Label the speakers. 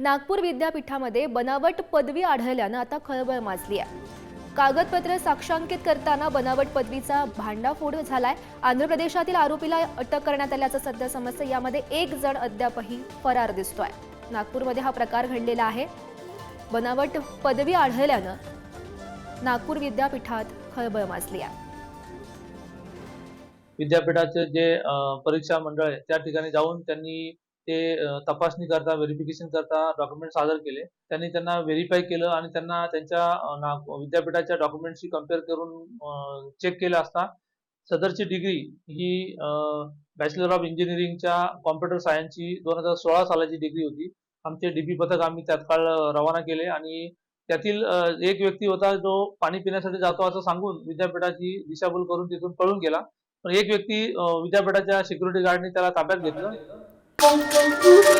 Speaker 1: नागपूर विद्यापीठामध्ये बनावट पदवी आढळल्यानं आता खळबळ माजली आहे कागदपत्र साक्षांकित करताना बनावट पदवीचा भांडाफोड झालाय. आंध्र प्रदेशातील आरोपीला अटक करण्यात आल्याचं सध्या समजतं यामध्ये एक जण अद्यापही फरार दिसतोय. नागपूरमध्ये हा प्रकार घडलेला आहे. बनावट पदवी आढळल्यानं नागपूर विद्यापीठात खळबळ माजली आहे
Speaker 2: विद्यापीठाचे जे परीक्षा मंडळ आहे त्या ठिकाणी जाऊन त्यांनी ते तपासणी करता व्हेरिफिकेशन करता डॉक्युमेंट सादर केले. त्यांनी त्यांना व्हेरीफाय केलं आणि त्यांना त्यांच्या विद्यापीठाच्या डॉक्युमेंटशी कंपेअर करून चेक केलं असता सदरची डिग्री ही बॅचलर ऑफ इंजिनिअरिंगच्या कॉम्प्युटर सायन्सची दोन हजार सोळा सालाची डिग्री होती. आमचे डीबी पथक आम्ही तत्काळ रवाना केले आणि त्यातील एक व्यक्ती होता जो पाणी पिण्यासाठी जातो असं सांगून विद्यापीठाची दिशाभूल करून तिथून पळून गेला. पण एक व्यक्ती विद्यापीठाच्या सिक्युरिटी गार्डने त्याला ताब्यात घेतलं. Thank you.